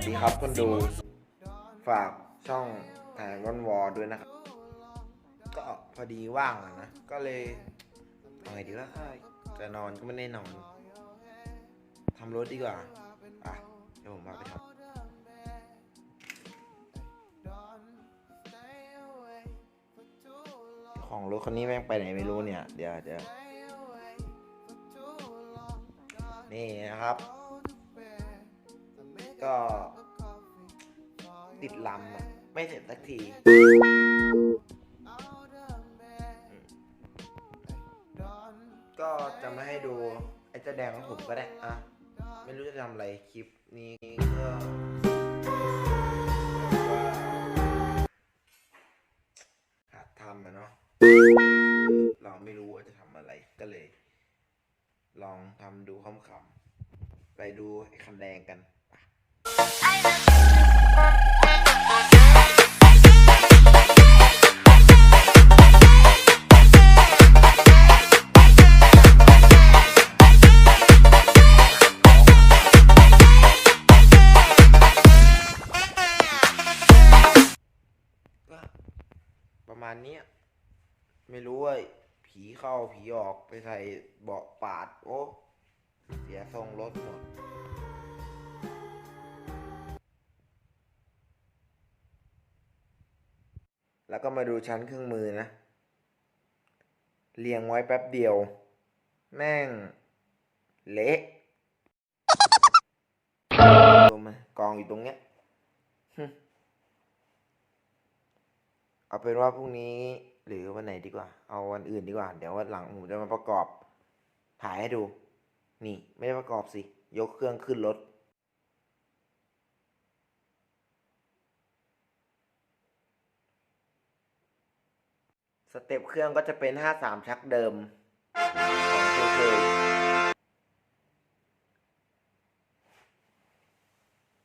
สดีครับคนดูฝากช่องแทนวันวอด้วยนะครับ ก็พอดีว่างอะนะ ก็เลยเอาไงดีวะจะนอนก็ไม่ได้นอนทำรถดีกว่า อะ เดี๋ยวผมพาไปทำของรถคันนี้แม่งไปไหนไม่รู้เนี่ย เดี๋ยวเดี๋ยวนี่นะครับ ก็ ติดลำอะ ไม่เสร็จสักที ก็จะมาให้ดูไอ้เจ้าแดงของผมก็ได้ อะ ไม่รู้จะทำอะไรคลิปนี้ก็หัดทำอะเนาะเราไม่รู้ว่าจะทำอะไรก็เลย ลองทำดูขำๆไปดูไอ้คันแดงกัน ประมาณเนี้ยไม่รู้ว่าผีเข้าผีออกไปใส่เบาะปาด โอ้ เสียทรงรถหมด แล้วก็มาดูชั้นเครื่องมือนะ เรียงไว้แป๊บเดียว แม่ง เละดูมากองอยู่ตรงเนี้ยเอาเป็นว่าพรุ่งนี้หรือวันไหนดีกว่า เอาวันอื่นดีกว่า เดี๋ยววันหลังผมจะมาประกอบถ่ายให้ดู นี่ ไม่ได้ประกอบสิ ยกเครื่องขึ้นรถ สเต็ปเครื่องก็จะเป็น 53 ชักเดิมของเคยๆ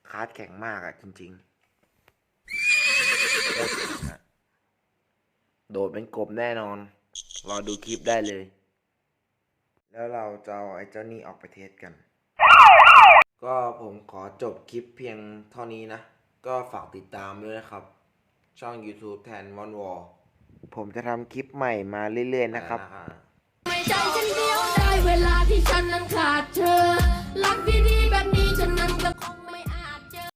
คาร์ดแข็งมากอะจริงๆ โดดเป็นกบแน่นอน รอดูคลิปได้เลย แล้วเราจะเอาไอ้เจ้านี่ออกไปเทสกัน ก็ผมขอจบคลิปเพียงเท่านี้นะ ก็ฝากติดตามด้วยนะครับ ช่อง YouTube แทนวอนวอล ผมจะทำคลิปใหม่มาเรื่อยๆนะครับ ไม่ใจฉันเดียวได้เวลา